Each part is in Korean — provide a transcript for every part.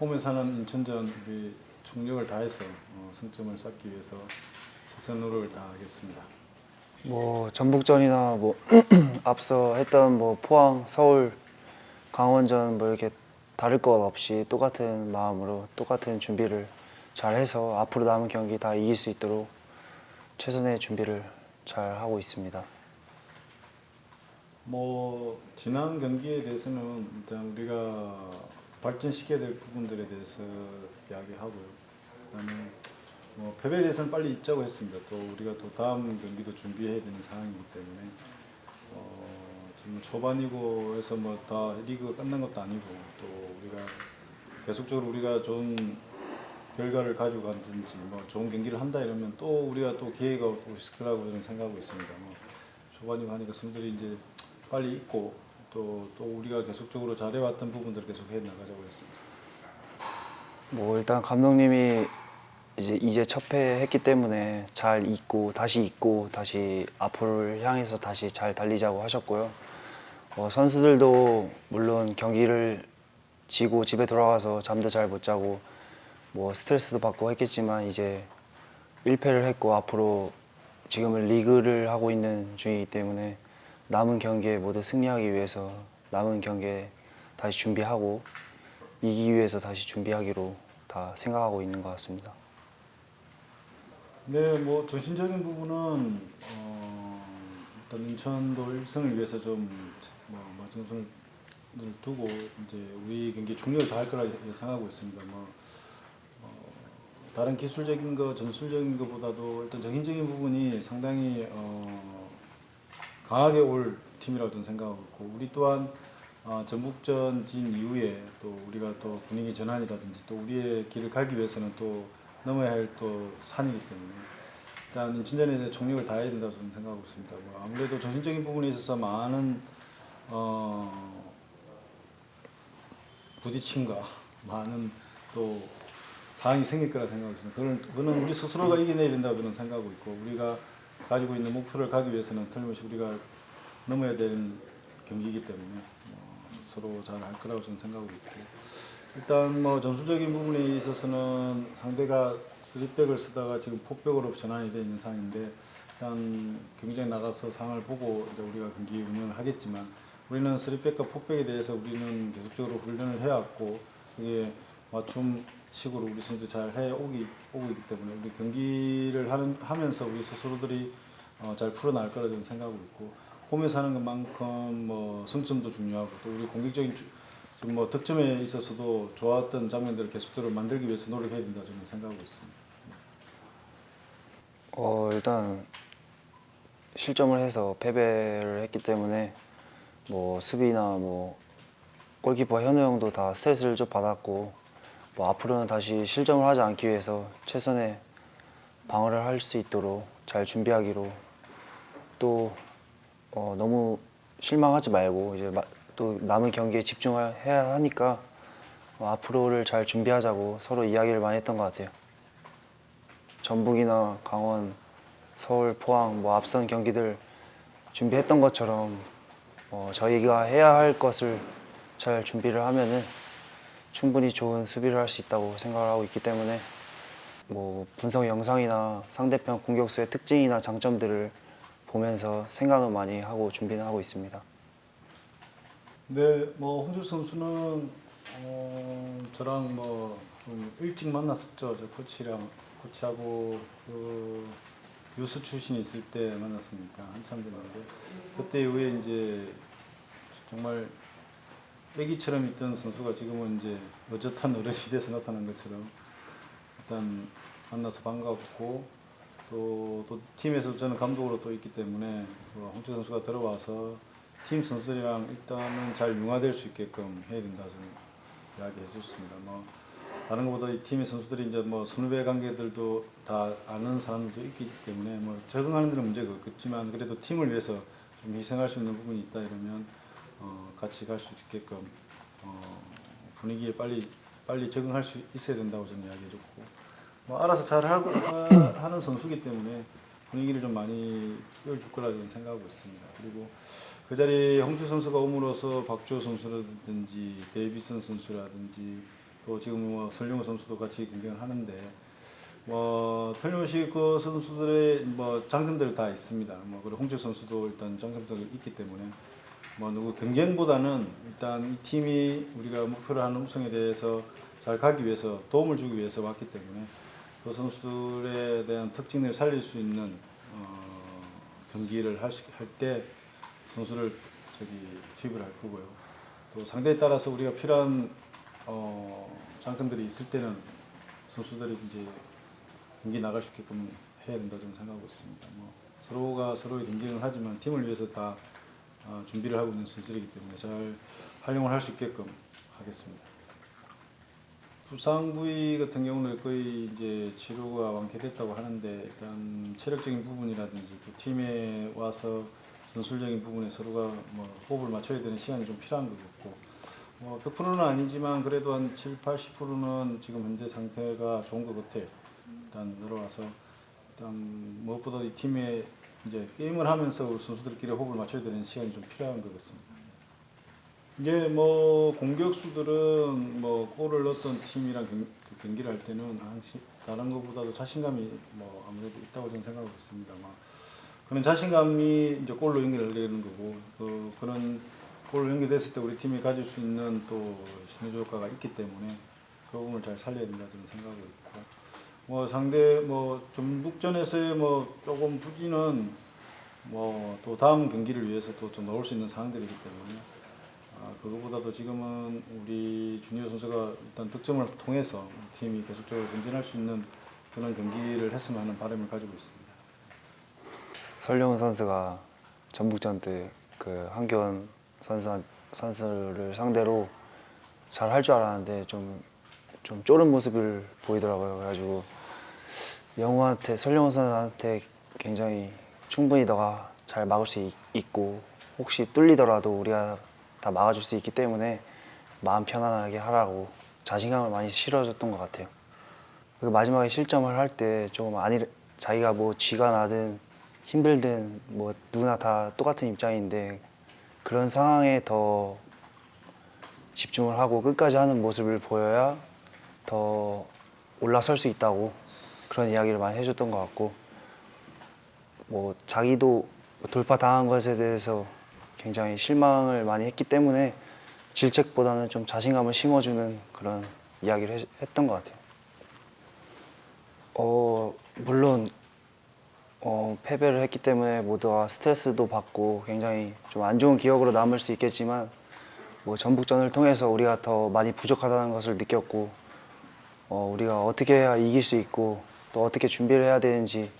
홈에서 하는 인천전 우리 총력을 다해서 어, 승점을 쌓기 위해서 최선 노력을 다하겠습니다. 뭐 전북전이나 뭐 앞서 했던 뭐 포항, 서울, 강원전 뭐 이렇게 다를 것 없이 똑같은 마음으로 똑같은 준비를 잘 해서 앞으로 남은 경기 다 이길 수 있도록 최선의 준비를 잘 하고 있습니다. 뭐 지난 경기에 대해서는 일단 우리가 발전시켜야 될 부분들에 대해서 이야기하고요. 그다음에 뭐 패배에 대해서는 빨리 잊자고 했습니다. 또 우리가 또 다음 경기도 준비해야 되는 상황이기 때문에 어, 지금 초반이고 해서 뭐 다 리그가 끝난 것도 아니고 또 우리가 계속적으로 우리가 좋은 결과를 가지고 간든지 뭐 좋은 경기를 한다 이러면 또 우리가 또 기회가 있을 거라고 저는 생각하고 있습니다. 뭐 초반이고 하니까 선수들이 이제 빨리 잊고 또, 또 우리가 계속적으로 잘해왔던 부분들을 계속 해 나가자고 했습니다. 뭐 일단 감독님이 이제 이제 첫 회했기 때문에 잘 잊고 다시 잊고 다시 앞으로를 향해서 다시 잘 달리자고 하셨고요. 어, 선수들도 물론 경기를 지고 집에 돌아가서 잠도 잘 못 자고 뭐 스트레스도 받고 했겠지만 이제 1패를 했고 앞으로 지금은 리그를 하고 있는 중이기 때문에 남은 경기에 모두 승리하기 위해서 남은 경기에 다시 준비하고 이기기 위해서 다시 준비하기로 다 생각하고 있는 것 같습니다. 네, 뭐 정신적인 부분은 어, 일단 인천도 1승을 위해서 좀뭐 마지노선을 두고 이제 우리 경기 총력을 다할 거라 예상하고 있습니다. 뭐 어, 다른 기술적인 거, 전술적인 것보다도 일단 정신적인 부분이 상당히 어, 강하게 올 팀이라고 저는 생각하고 우리 또한 어, 전북전 진 이후에 또 우리가 또 분위기 전환이라든지 또 우리의 길을 가기 위해서는 또 넘어야 할 또 산이기 때문에 일단 인천전에 대해 총력을 다해야 된다고 저는 생각하고 있습니다. 뭐 아무래도 정신적인 부분에 있어서 많은 어, 부딪힘과 많은 또 상황이 생길 거라 생각하고 있습니다. 그거는 우리 스스로가 이겨내야 된다고 저는 생각하고 있고 우리가 가지고 있는 목표를 가기 위해서는 틀림없이 우리가 넘어야 되는 경기이기 때문에 어, 서로 잘 할 거라고 저는 생각하고 있고. 일단 뭐 전술적인 부분에 있어서는 상대가 3백을 쓰다가 지금 포백으로 전환이 되어 있는 상황인데 일단 경기장에 나가서 상황을 보고 이제 우리가 경기 운영을 하겠지만 우리는 3백과 포백에 대해서 우리는 계속적으로 훈련을 해왔고 그게 맞춤 식으로 우리 선수 잘해 오기 오고 있기 때문에 우리 경기를 하는 하면서 우리 스스로들이 어, 잘 풀어나갈 거라 저는 생각하고 있고 홈에서 하는 것만큼 뭐 승점도 중요하고 또 우리 공격적인 주- 지금 뭐 득점에 있어서도 좋았던 장면들을 계속적으로 만들기 위해서 노력해야 된다 저는 생각하고 있습니다. 어 일단 실점을 해서 패배를 했기 때문에 뭐 수비나 뭐 골키퍼 현우 형도 다 스트레스를 좀 받았고 뭐 앞으로는 다시 실점을 하지 않기 위해서 최선의 방어를 할 수 있도록 잘 준비하기로 또 어, 너무 실망하지 말고 이제 마- 또 남은 경기에 집중해야 하니까 어, 앞으로를 잘 준비하자고 서로 이야기를 많이 했던 것 같아요. 전북이나 강원, 서울, 포항 뭐 앞선 경기들 준비했던 것처럼 어, 저희가 해야 할 것을 잘 준비를 하면은 충분히 좋은 수비를 할 수 있다고 생각을 하고 있기 때문에 뭐 분석 영상이나 상대편 공격수의 특징이나 장점들을 보면서 생각을 많이 하고 준비는 하고 있습니다. 네, 뭐 홍주 선수는 어, 저랑 뭐 좀 일찍 만났었죠. 저 코치랑 코치하고 그 유스 출신이 있을 때 만났으니까 한참 됐는데 그때 이후에 이제 정말 애기처럼 있던 선수가 지금은 이제 어젓한 어른이 돼서 나타난 것처럼 일단 만나서 반갑고 또, 또 팀에서 저는 감독으로 또 있기 때문에 그 홍철 선수가 들어와서 팀 선수들이랑 일단은 잘 융화될 수 있게끔 해야 된다 저는 이야기해 줬습니다. 뭐 다른 것보다 이 팀의 선수들이 이제 뭐 선후배 관계들도 다 아는 사람들도 있기 때문에 뭐 적응하는 데는 문제가 없겠지만 그래도 팀을 위해서 좀 희생할 수 있는 부분이 있다 이러면 어, 같이 갈 수 있게끔 어, 분위기에 빨리 빨리 적응할 수 있어야 된다고 저는 이야기해줬고 뭐 알아서 잘 하고 하- 하는 선수기 때문에 분위기를 좀 많이 띄워줄 거라 저는 생각하고 있습니다. 그리고 그 자리에 홍주 선수가 옴으로써 박주호 선수라든지 데이비슨 선수라든지 또 지금 뭐 설용호 선수도 같이 경쟁을 하는데 뭐 틀림없이 그 선수들의 뭐 장점들 다 있습니다. 뭐 그리고 홍철 선수도 일단 장점들이 있기 때문에 뭐 누구 경쟁보다는 일단 이 팀이 우리가 목표로 하는 우승에 대해서 잘 가기 위해서 도움을 주기 위해서 왔기 때문에 그 선수들에 대한 특징을 살릴 수 있는 어, 경기를 할 때 선수를 저기 투입을 할 거고요. 또 상대에 따라서 우리가 필요한 어, 장점들이 있을 때는 선수들이 이제 경기 나갈 수 있게끔 해야 된다 저는 생각하고 있습니다. 뭐 서로가 서로의 경쟁을 하지만 팀을 위해서 다 어, 준비를 하고 있는 선수들이기 때문에 잘 활용을 할 수 있게끔 하겠습니다. 부상 부위 같은 경우는 거의 이제 치료가 완쾌됐다고 하는데 일단 체력적인 부분이라든지 또 팀에 와서 전술적인 부분에 서로가 뭐 호흡을 맞춰야 되는 시간이 좀 필요한 것 같고 뭐 100%는 아니지만 그래도 한 7, 80%는 지금 현재 상태가 좋은 것 같아요. 일단 들어와서 일단 무엇보다 이 팀에 이제 게임을 하면서 우리 선수들끼리 호흡을 맞춰야 되는 시간이 좀 필요한 것 같습니다. 이제 뭐 공격수들은 뭐 골을 넣었던 팀이랑 경, 그 경기를 할 때는 다른 것보다도 자신감이 뭐 아무래도 있다고 저는 생각하고 있습니다. 막 그런 자신감이 이제 골로 연결되는 거고 그 그런 골로 연결됐을 때 우리 팀이 가질 수 있는 또 시너지 효과가 있기 때문에 그 부분을 잘 살려야 된다 저는 생각하고 있고 뭐 상대 뭐 전북전에서의 뭐 조금 부진은 뭐 또 다음 경기를 위해서 또 좀 넣을 수 있는 상황들이기 때문에 아, 그거보다도 지금은 우리 주니어 선수가 일단 득점을 통해서 팀이 계속적으로 전진할 수 있는 그런 경기를 했으면 하는 바람을 가지고 있습니다. 설영훈 선수가 전북전 때 그 한교원 선수 선수를 상대로 잘 할 줄 알았는데 좀 좀 쫄은 모습을 보이더라고요. 그래가지고 영우한테 설영훈 선수한테 굉장히 충분히 너가 잘 막을 수 있, 있고 혹시 뚫리더라도 우리가 다 막아줄 수 있기 때문에 마음 편안하게 하라고 자신감을 많이 실어줬던 것 같아요. 그 마지막에 실점을 할 때 조금 아니 자기가 뭐 쥐가 나든 힘들든 뭐 누구나 다 똑같은 입장인데 그런 상황에 더 집중을 하고 끝까지 하는 모습을 보여야 더 올라설 수 있다고 그런 이야기를 많이 해줬던 것 같고 뭐 자기도 돌파 당한 것에 대해서 굉장히 실망을 많이 했기 때문에 질책보다는 좀 자신감을 심어주는 그런 이야기를 해- 했던 것 같아요. 어 물론 어, 패배를 했기 때문에 모두가 스트레스도 받고 굉장히 좀 안 좋은 기억으로 남을 수 있겠지만 뭐 전북전을 통해서 우리가 더 많이 부족하다는 것을 느꼈고 어, 우리가 어떻게 해야 이길 수 있고 또 어떻게 준비를 해야 되는지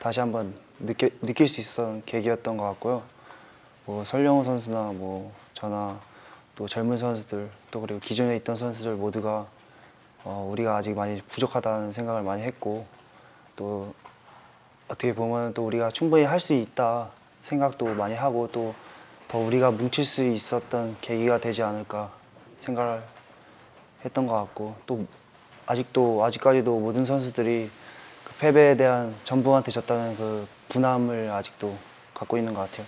다시 한번 느껴, 느낄 수 있었던 계기였던 것 같고요. 뭐 설영호 선수나 뭐 저나 또 젊은 선수들 또 그리고 기존에 있던 선수들 모두가 어, 우리가 아직 많이 부족하다는 생각을 많이 했고 또 어떻게 보면 또 우리가 충분히 할 수 있다 생각도 많이 하고 또 더 우리가 뭉칠 수 있었던 계기가 되지 않을까 생각을 했던 것 같고 또 아직도 아직까지도 모든 선수들이 그 패배에 대한 전부한테 졌다는 그 분함을 아직도 갖고 있는 것 같아요.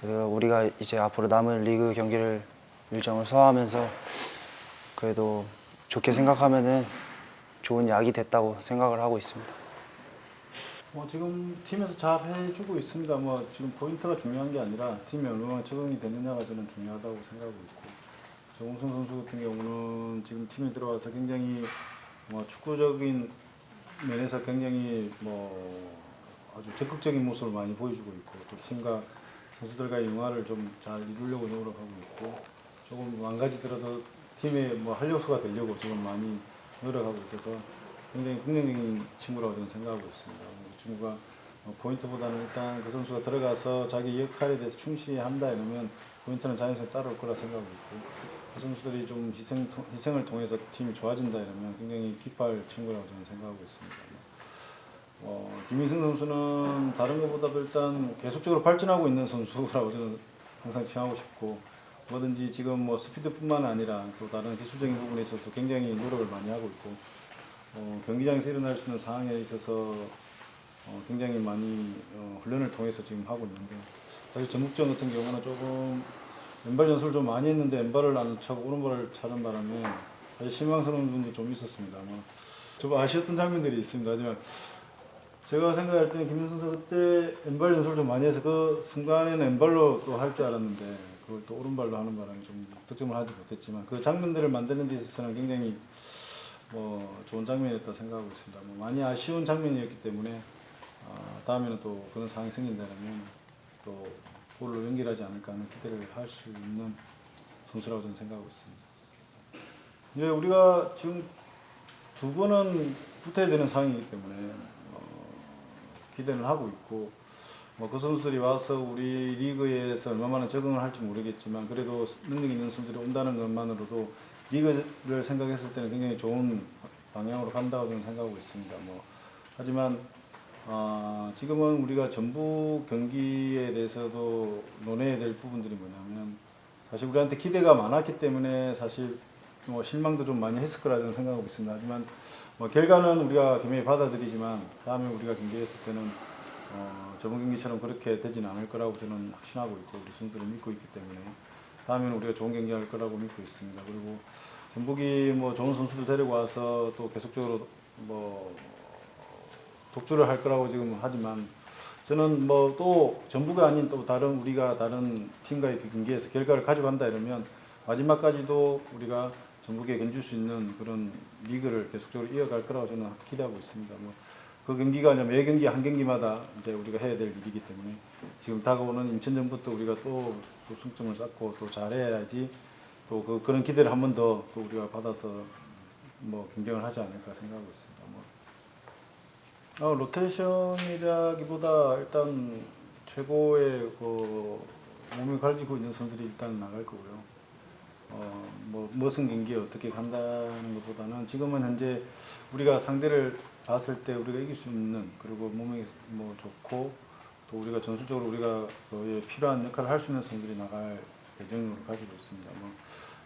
그래서 우리가 이제 앞으로 남은 리그 경기를 일정을 소화하면서 그래도 좋게 생각하면은 좋은 약이 됐다고 생각을 하고 있습니다. 뭐 지금 팀에서 잘 해주고 있습니다. 뭐 지금 포인트가 중요한 게 아니라 어느 정도 적응이 되느냐가 저는 중요하다고 생각하고 있고 정우성 선수 같은 경우는 지금 팀에 들어와서 굉장히 뭐 축구적인 면에서 굉장히 뭐 아주 적극적인 모습을 많이 보여주고 있고 또 팀과 선수들과의 융화를 좀 잘 이루려고 노력하고 있고 조금 망가지더라도 팀의 뭐 활력소가 되려고 지금 많이 노력하고 있어서 굉장히 긍정적인 친구라고 저는 생각하고 있습니다. 이 친구가 어, 포인트보다는 일단 그 선수가 들어가서 자기 역할에 대해서 충실히 한다 이러면 포인트는 자연스럽게 따라올 거라 생각하고 있고 그 선수들이 좀 희생, 희생을 통해서 팀이 좋아진다 이러면 굉장히 기뻐할 친구라고 저는 생각하고 있습니다. 어, 김희승 선수는 다른 것보다도 일단 계속적으로 발전하고 있는 선수라고 저는 항상 칭하고 싶고 뭐든지 지금 뭐 스피드뿐만 아니라 또 다른 기술적인 부분에 있어서 굉장히 노력을 많이 하고 있고 어, 경기장에서 일어날 수 있는 상황에 있어서 어, 굉장히 많이 어, 훈련을 통해서 지금 하고 있는데 사실 전북전 같은 경우는 조금 왼발 연습을 좀 많이 했는데 왼발을 안 차고 오른발을 차는 바람에 아주 실망스러운 분도 좀 있었습니다. 뭐, 좀 아쉬웠던 장면들이 있습니다. 하지만 제가 생각할 때는 김민선 선수 그때 왼발 연습을 좀 많이 해서 그 순간에는 왼발로 또 할 줄 알았는데 그걸 또 오른발로 하는 바람에 좀 득점을 하지 못했지만 그 장면들을 만드는 데 있어서는 굉장히 뭐 좋은 장면이었다 생각하고 있습니다. 뭐 많이 아쉬운 장면이었기 때문에 아, 다음에는 또 그런 상황이 생긴다면 또 골로 연결하지 않을까 하는 기대를 할 수 있는 선수라고 저는 생각하고 있습니다. 예, 우리가 지금 두 번은 붙어야 되는 상황이기 때문에 어, 기대는 하고 있고 뭐 그 선수들이 와서 우리 리그에서 얼마나 적응을 할지 모르겠지만 그래도 능력 있는 선수들이 온다는 것만으로도 리그를 생각했을 때는 굉장히 좋은 방향으로 간다고 저는 생각하고 있습니다. 뭐 하지만 어, 지금은 우리가 전북 경기에 대해서도 논해야 될 부분들이 뭐냐면 사실 우리한테 기대가 많았기 때문에 사실 뭐 실망도 좀 많이 했을 거라 저는 생각하고 있습니다. 하지만 뭐 결과는 우리가 겸허히 받아들이지만 다음에 우리가 경기했을 때는 어, 저번 경기처럼 그렇게 되지는 않을 거라고 저는 확신하고 있고 우리 선수들을 믿고 있기 때문에 다음에는 우리가 좋은 경기할 거라고 믿고 있습니다. 그리고 전북이 뭐 좋은 선수들 데리고 와서 또 계속적으로 뭐 독주를 할 거라고 지금 하지만 저는 뭐 또 전북이 아닌 또 다른 우리가 다른 팀과의 그 경기에서 결과를 가져간다 이러면 마지막까지도 우리가 전북에 견줄 수 있는 그런 리그를 계속적으로 이어갈 거라고 저는 기대하고 있습니다. 뭐 그 경기가 이제 매 경기 한 경기마다 이제 우리가 해야 될 일이기 때문에 지금 다가오는 인천전부터 우리가 또, 또 승점을 쌓고 또 잘해야지 또 그 그런 기대를 한 번 더 또 우리가 받아서 뭐 경쟁을 하지 않을까 생각하고 있습니다. 뭐 어, 로테이션이라기보다 일단 최고의 그 몸을 가지고 있는 선수들이 일단 나갈 거고요. 어, 뭐 무슨 경기에 어떻게 간다는 것보다는 지금은 현재 우리가 상대를 봤을 때 우리가 이길 수 있는 그리고 몸이 뭐 좋고 또 우리가 전술적으로 우리가 그 필요한 역할을 할 수 있는 선수들이 나갈 예정을 가지고 있습니다. 뭐,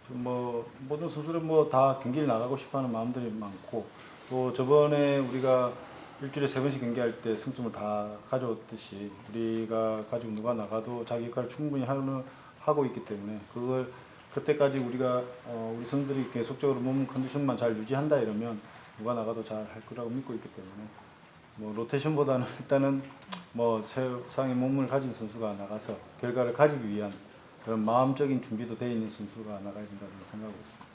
뭐 모든 선수들은 뭐 다 경기를 나가고 싶어하는 마음들이 많고 또 저번에 우리가 일주일에 세 번씩 경기할 때 승점을 다 가져왔듯이 우리가 가지고 누가 나가도 자기 역할을 충분히 하는 하고 있기 때문에 그걸 그때까지 우리가 어, 우리 선수들이 계속적으로 몸 컨디션만 잘 유지한다 이러면 누가 나가도 잘 할 거라고 믿고 있기 때문에 뭐 로테이션보다는 일단은 뭐 세상의 몸을 가진 선수가 나가서 결과를 가지기 위한 그런 마음적인 준비도 돼 있는 선수가 나가야 된다고 생각하고 있습니다.